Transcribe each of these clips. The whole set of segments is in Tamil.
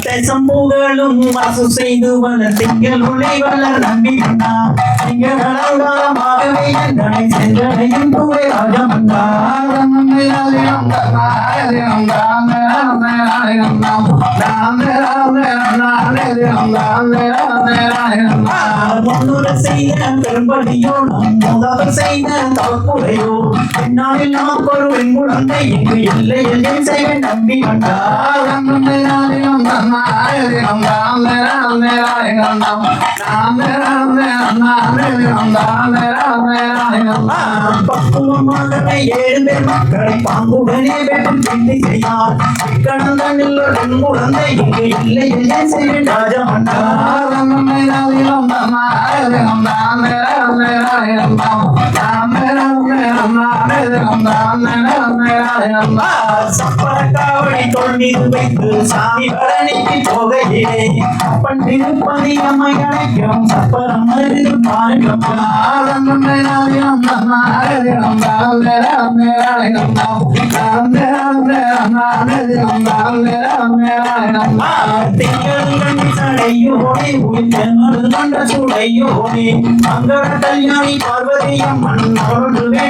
தேசம் புகழும் வாசு செய்து வளர் திங்கள் உலை வளர் நம்பி அண்ணா திங்கள் அலங்காரமாகவே என்னை சென்றடையும் துறை ராஜமன்னா முன்னுரை செய்த பெரும்படியோ நம் முதல் செய்த குறையோ? என்னால் நாம் ஒரு குழந்தை இங்கு இல்லை. எல்லை செய்ய நம்பி வந்தார். பக்குவமாகவே ஏழு பேர் மக்களை பாம்புடனே வேட்டும் சிந்தை செய்யார் கடந்தனில் ஒரு குழந்தை இங்கு இல்லை இல்லை செய்ய ராஜமன்னா சப்பரக்காவடி தொண்டில் வைத்து சாமி பழனிக்கு போகையிலே அப்பன் திருப்பதி அம்மை அழைக்கும் சப்பரம் மருந்து பாருங்கம்மா திங்கள்கண்ணிசடையோனே கல்யாணி பார்வதி அம்மன் அவரோடு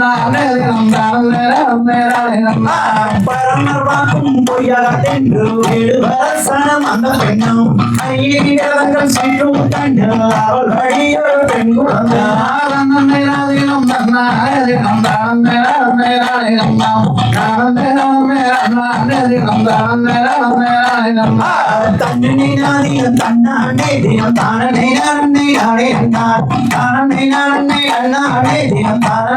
I'm a little bit of a little ram ram ram ram ram ram a ram வாக்கும் பொய்யாதென்று வேடுவரசனம் அந்த பெண்ணும். ஐயங்கள் சென்றும் கண்டு அவள் வழியொரு பெண் குழந்தை தன்னே நானே தன்னானே தினம் தானே நானே நானே அண்ணார் நானே தினம் நானே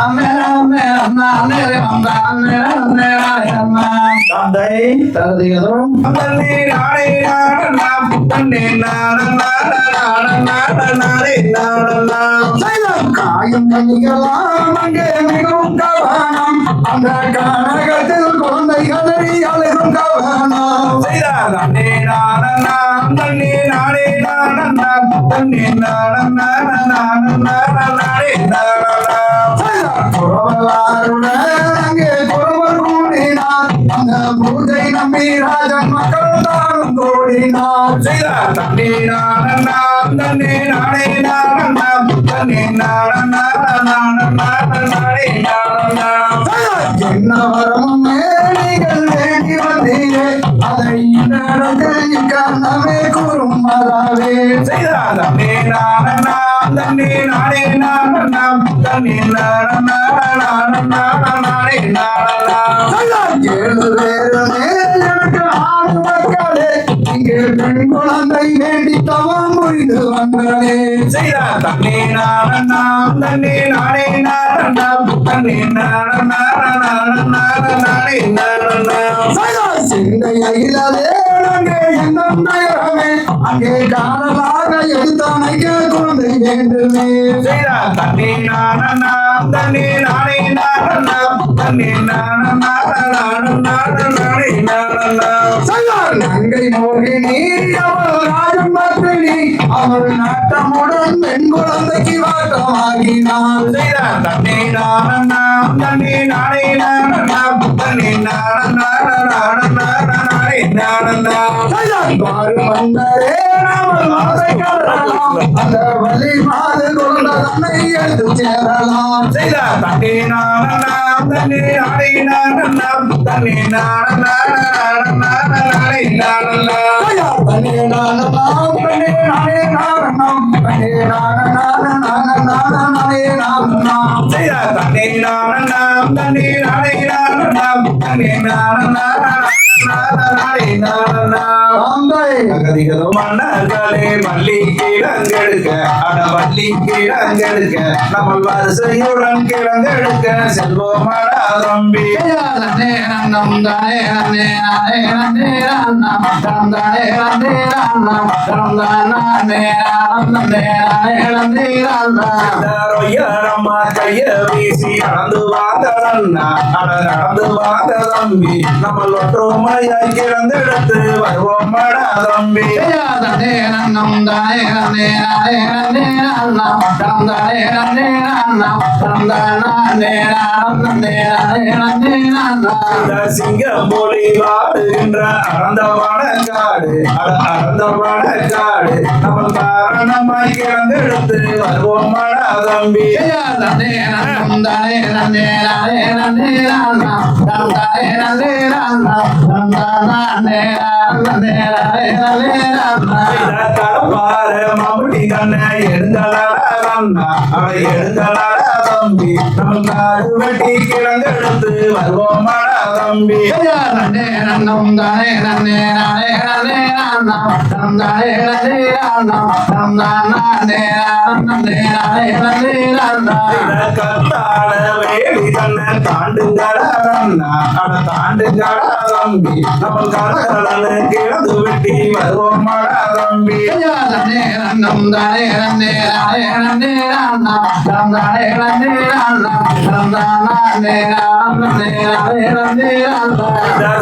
நானண்ணானண்ணானண்ணானண்ணானே நானண்ணாம் காயம் கனிகளாம் அங்கே மிகவும் கவனம் அந்த கனகத்தில் குழந்தைகளை அழகும் கவனம் தன்னே நானண்ணாம் தன்னே நானே நானண்ணாம் தன்னே நானண்ணானண்ணானண்ணானே நானண்ணாம் குறவலாருடன் அங்கே குறவர் கூடினார். அந்த பூஜை நம்பி ராஜன் மக்கள் தானும் கூடினார். தன்னே நானண்ணாம் தன்னே நானே நானண்ணாம் தன்னே நானண்ணானண்ணானண்ணானே நானண்ணாம் என்ன வரமும் நீங்கள் வேண்டி வந்தீரே அதை இந்த இடத்தில் இக்கண்ணமே கூறும் மதாவே செய்தார் தன்னே நானண்ணாம் தன்னே நானே நானண்ணாம் தன்னே நானண்ணானண்ணானண்ணானே ஏழு பேருமே எனக்கு ஆண் மக்களே இங்கே பெண் குழந்தை வேண்டி தவம் புரிந்து வந்தனே செய்தார் தன்னே நானண்ணாம் தன்னே நானே நானண்ணாம் தன்னே நானண்ணானண்ணானண்ணானே நானண்ணாம் சிந்தையிலே அங்கே எண்ணம் தயரமே அங்கே காணலாக எடுத்தமைக்க குழந்தை வேண்டுமே. செய்தார் தன்னே நானண்ணாம் தன்னே நானே நானண்ணாம் தன்னே நானண்ணானண்ணானண்ணானே நானண்ணாம் செய்தார் நங்கை மோகினி அவள் ராஜம் பத்தினி அவள் நாட்டமுடன் பெண் குழந்தைக்கு வாட்டமாகினாள் செய்தார். தன்னே நானண்ணாம் தன்னே நானே நானண்ணாம் தன்னே நானண்ணானண்ணானண்ணானே நானண்ணாம் செய்தார். பாரு மன்னரே அவள் ஆசை கடலாம் அந்த வழி மாது குழந்தை தன்னை எடுத்து சேரலாம். செய்தார். தன்னே நானண்ணாம் தன்னே நானே நானண்ணாம் தன்னே நானனாம் தனே நானே நானனாம் தனே நானனானனானனானே நானனாம் செய்தார் தன்னே நாரணம் தன்னே நாரணம் நானண்ணாம் தன்னே நாரணம் நாரணம் நாரணம் தந்தை அகதிகளும் மன்னர்களே மல்லி கிழங்கெடுக்க அட மல்லி கிழங்கெடுக்க நம்ம வரிசையுடன் கிழங்கெடுக்க செல்வோமாடா தம்பி. நன்னம் தானே நன்னே நானே நன்னே தரம் தானே நன்னே தரம் தானே நன்னே நானே நன்னே ரொய்யாரம்மா கைய வீசி நடந்து வாந்தரண்ணா அட நடந்து வாந்த தம்பி. நம்ம ஒற்றுமையாய் கிழந்தெடுத்து வருவோமாடா தம்பி நன்னே நன்னம் தானே நன்னே நானே நன்னே நன்னம் தரம் தானே நன்னே நன்னம் தரம் தானே நானம் நன்னே நானே நன்னே நன்னம் இந்த சிங்கம் மொழி வாடுகின்ற அறந்தவான காடு அட அறந்தவான காடு நம்ம காரணமாய் தம்பி நன்னே நன்னம் தரம் தானே நன்னே நன்னம் தரம் நானே தம்பி. நம்ம காடு வெட்டி கிழங்கெடுத்து வருவோமாடா தம்பி. நன்னே நன்னம் தானே நன்னே நானே நன்னே நன்னம் தரம் தானே நன்னே நன்னம் தரம் தானே நன்னே நானே நன்னே நன்னம் கத்தாட வேலி கண்ண தாண்டுங்கடா அட தாண்டுங்கடா தம்பி. நம்ம கடகடனு கிழந்து வெட்டி வருவோமாடா தம்பி. நன்னே நன்னம் தானே நன்னே நானே தானே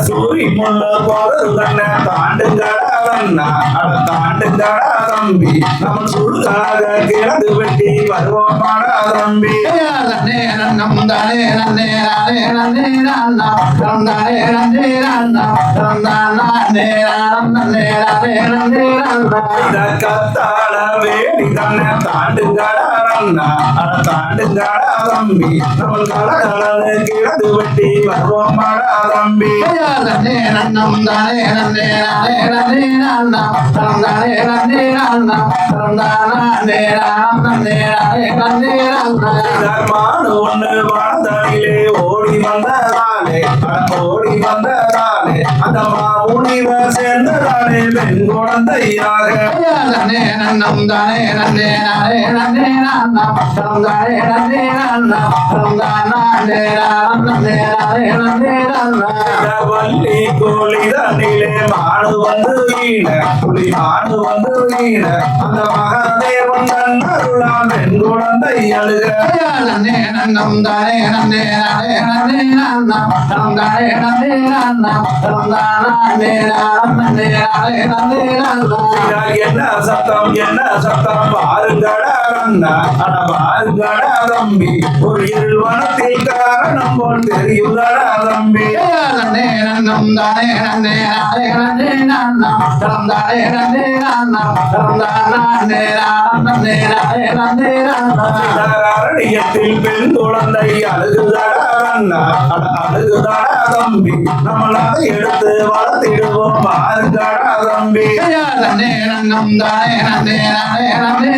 சூரி போறது கண்ண தாண்டுங்கடா அட தாண்டுங்கடா தம்பி நம்ம சுடுகாக கிழந்து வெட்டி வருவோமாடா தம்பி நன்னே நன்னம் தானே நன்னே நானே நன்னே நன்னம் தரம் தானே நன்னே நன்னம் தரம் தானே நன்னே நானே நன்னே அட தம்பி நம்ம கடகடனு வெட்டி தம்பி நன்னே நன்னம் தானே நன்னே நானே நன்னே ஒண்ணு ஓடி வந்ததாலே ஓடி அந்த மாமுனிவ சேர்ந்ததாலே பெண் குழந்தையாக நன்னே நன்னம் தானே நன்னே நானே நன்னே நன்னம் தரம் தானே நன்னே நன்னம் தரம் தானே நன்னே நானே நன்னே நன்னம் வள்ளி கோழி மாடு வந்து வீண புலி மாடு வந்து வீண அந்த மகாதேவன் தன்னருளாம் பெண் குழந்தை அழுக நன்னே நன்னம் தானே நன்னே நானே நன்னே தானே நன்னே என்ன சத்தம் என்ன சத்தம்? பாருங்கடா. அண்ணா அட பாருங்கடா தம்பி ஒரு இருள் வனத்தில் காரணம் போல் தெரியுதடா தம்பி நன்னே தானே நன்னே நானே நன்னே நன்னம் தரம் தானே நன்னே நன்னம் தரம் தானே நன்னே நானே நன்னே பெண் குழந்தை அழுகுதடா அண்ணா அழுகுதடா தம்பி நம்மளாக எடுத்து வளர்த்திடுவோம். பாருங்கடா தம்பி நன்னே நன்னம் தானே நன்னே நானே நன்னே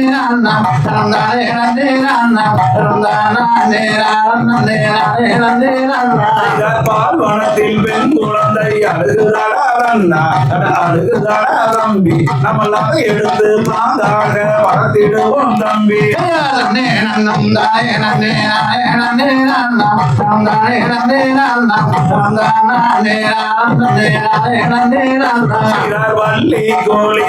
பால்வனத்தில் பெண் குழந்தை அழுகுதடா அண்ணா அழுகுதடா தம்பி. நம்மளாக எடுத்து பாந்தாக வளர்த்திடுவோம் தம்பி. நன்னே வள்ளி கோழி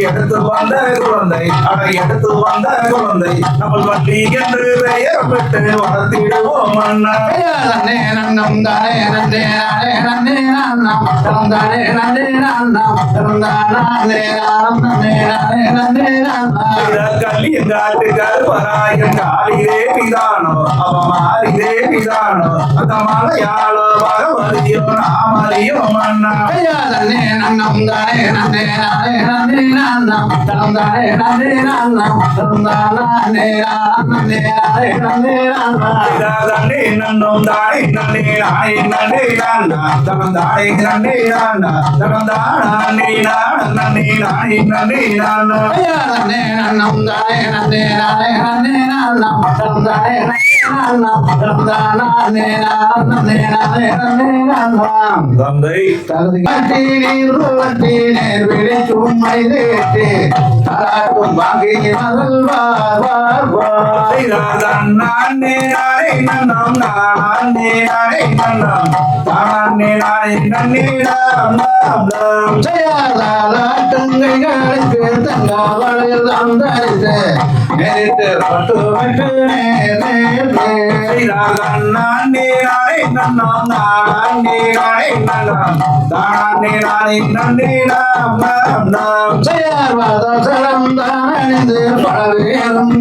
எடுத்து வந்த குழந்தை அட எடுத்து வந்த குழந்தை நம்ம வள்ளி என்று பெயர் பெற்று வளர்த்திடுவோம் அண்ணா நன்னே நன்னம் தானே நன்னே நானே நன்னே நன்னம் நன்னே நன்னே நானே நன்னே கருப்பராயன் காளி தேவிதானோ அவ மாறி தேவிதானோ அந்த மலையாள பகவதியோ நாமறியோ அண்ணா நன்னே நன்னம் தானே நன்னே நானே நன்னே நன்னம் தரம் தானே நன்னே நன்னம் தரம் தானே நன்னே நானே நன்னே நன்னம் நன்னே நன்னும் தானே நன்னே நானே நன்னே நானா தனம் தானே நன்னே நானா தனம் தானே நான நன்னே நானே நன்னே நானா நன்னே நன்னம் தானே நன்னே நானே நானே தானே நானா மக்கள் தானே தந்தை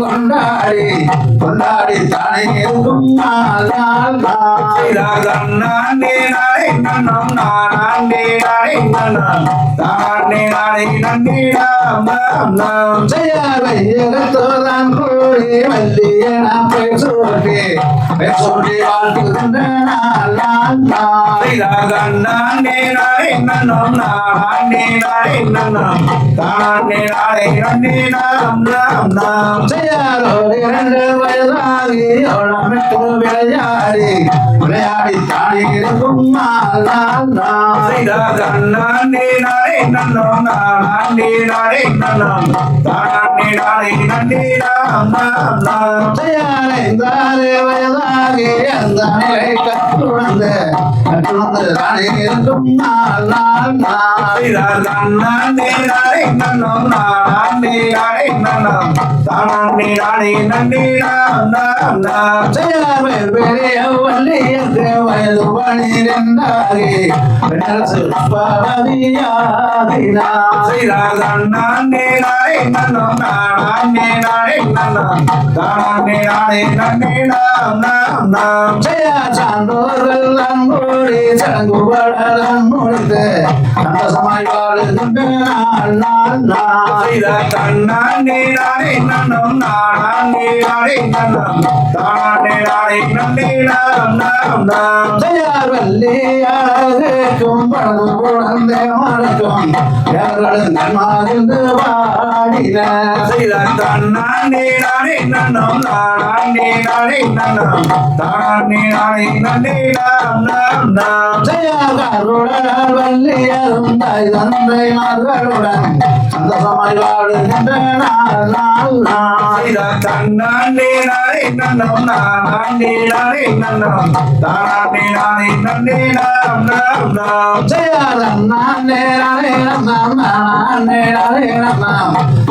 கொண்டாடி கொண்டாடி தானே இருக்கும் நாள் நாள் நானே நானே நன்னம் நானே நானே நன்னம் தானே நானே நன்னே நன்னே விளையாடி விளையாடி தானே நாள் நானே நானே நன்னம் நானே நானே நன்னம் தானே நானே நன்னே நாம் நாம் நாம் ஜெயாரைந்தாரே வயதாகி அந்த நிலை கற்றுணர்ந்து கற்றுணர்ந்து தானே நாள் நானே நானே நன்னம் நானே நானே நன்னம் தானே நானே நன்னே நாம் நாம் நாம் ஜெயாவேல் வள்ளியற்கு வயது பனிரெண்டாகி நானே நானே நன்னம் நானே நானே நன்னம் தானே நானே நன்னே நாம் நாம் நாம் ஜெயா சான்றோர்கள் முடித்து வாழுகின்ற நாள் நாள் நாள் நானே நன்னம் நானே நானே நன்னம் தானே நானே நன்னே நாம் நாம் நாம் ஜெயாவல்லியாகும் பழகு குழந்தை மறக்கும் யார்களும் நன்மாதிந்து பாடின நானே நானே நன்னம் நானே நானே நன்னம் தானே நானே நன்னே நாம் நாம் நாம் தந்தை சந்தோஷமாய் வாழுகின்ற நாள் நாள் நானே நன்னம் நானே நானே நன்னம் தானே நானே நன்னே நாம் நாம் நாம் ஜெயாரம் நானே நானே நாம் நானே நானே நாம்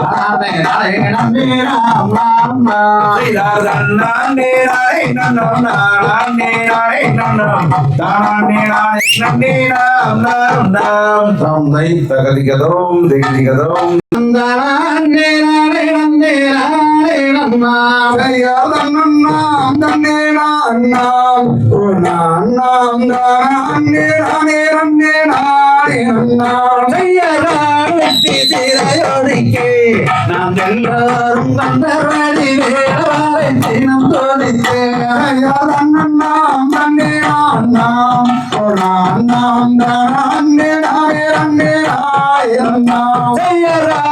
நானே நானே நம்பி நாம் நாம் நாம் நானே நானே நன்னம் நானே நானே நன்னம் தானே நானே நன்னே நாம் நாம் நாம் தந்தை தகதிகதோம் திகதிகதோம் நானே நானே நம்பி நானே நாம் வெட்டி சிறையொடுக்கி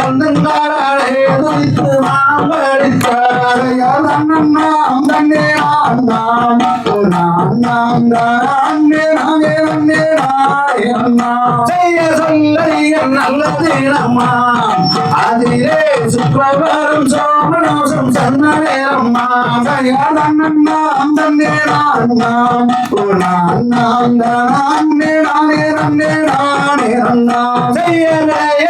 நாம் எல்லாரும் நாம் வேலை நாம் நாம் நாம் உழவர் நாம் வந்தாளே செய்ய சொல்லிய நல்ல தினம்மா அதிலே சுற்றவரும் சோமனோசம் சன்ன நேரம்மா செய்யல எடுத்த வேலை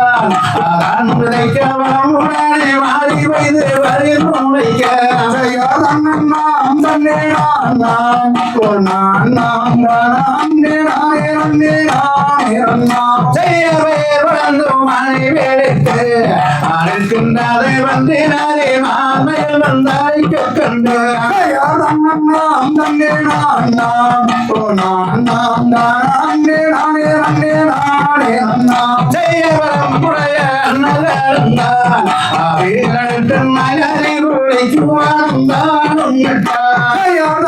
செய்ய வேறுடன் வந்து மழை வெடித்து அழைக்கின்றதை வந்தினாரே மாமையில் வந்தாய்க்க கண்டு செய்யவரம் புடைய நகர்ந்தான் அவைகளுக்கு மகனை குளிக்கு வாழ்ந்தான் உன்னிட்டார் செய்ய பார்த்தல்ல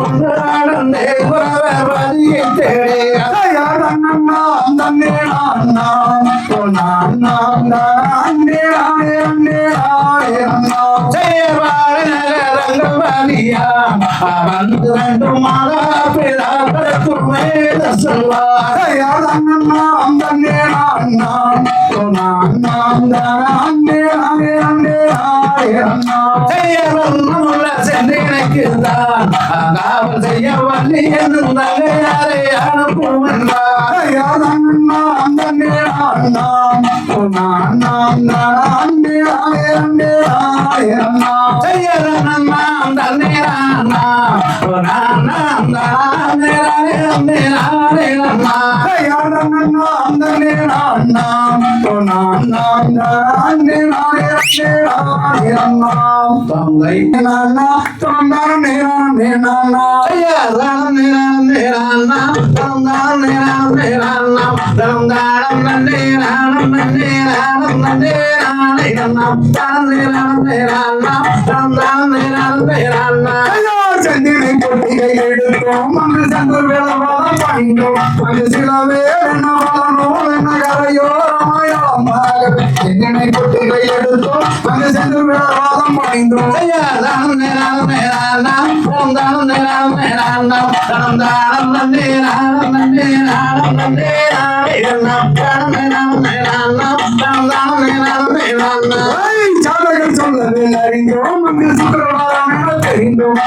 அவை சர்வபாரம் தான் தரையருவார் செய்ய போட்டு ஆக்கத்திலே அவையாடி கொண்டு நடந்தே புறவ பதியை தேடி செய்யவாழங்கவாதியா வந்து ரெண்டு மாதா பிதாக்களுக்கும் வேத சொல்வார் செய்யவல்ல சென்னைக்கு தான் காவல் செய்ய வள்ளி என்னும் தங்கையாரை அனுப்புவென்றார் செய்யலாம் தண்ணீரானா நான் தந்தை செந்தினை பொட்டிகை எடுத்தோம் அங்கு சென்று வேளவாதம் பணிந்தோம் அங்கு சில வேர் என்ன வளனோ என்ன கரையோ ரமாயணமாக செந்தினை பொட்டிகை எடுத்தோம் அங்கு சென்று வேளவாதம் பணிந்தோம் ஐய், சாதகர் சொல்லவே அறிந்தோம் அங்கு சுக்கரவாரம் என தெரிந்தோம்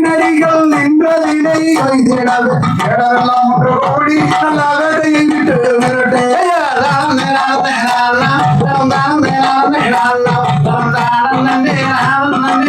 நரிகள் நின்றதினை வைத்திடாது ஒன்று கோடி நல்ல வேலையை விட்டு விரட்டே ராம் ராம் ராம் ராம் ராம் ராம் ராம்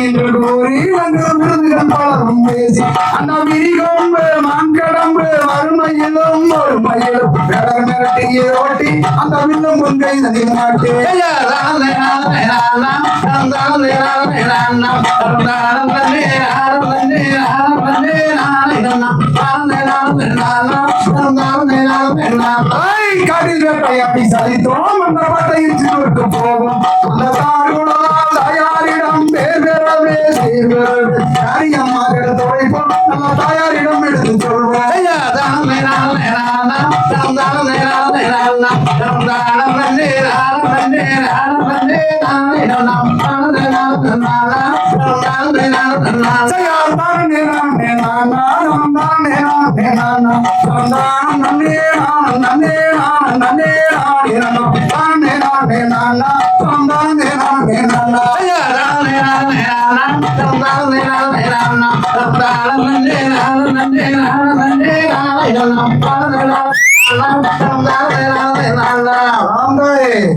என்று கூறி வந்து விருதுகள் பலரும் பேசி அந்த விரிகொம்பு மான்கடம்பு வறுமையிலும் ஒரு மயிலும் வேடர் ஓட்டி அந்த வில்லும் முன்கை நதி மாட்டே ஐய், காட்டில் சலித்தோம். அந்த பட்டையில் சிறுவருக்கு போவோம் அந்த தாருணால் தாயாரிடம் பெறவே சீர் பெறவே காரியமாக எடுத்து வைப்போம் நம்ம தாயாரிடம் எடுத்து சொல்வோம் செய்யார் தானே நானே நானா, நாம் தானே நானே நானா, நாம் தானம் நன்னே நான், நன்னே நான், நன்னே நான் Hombre.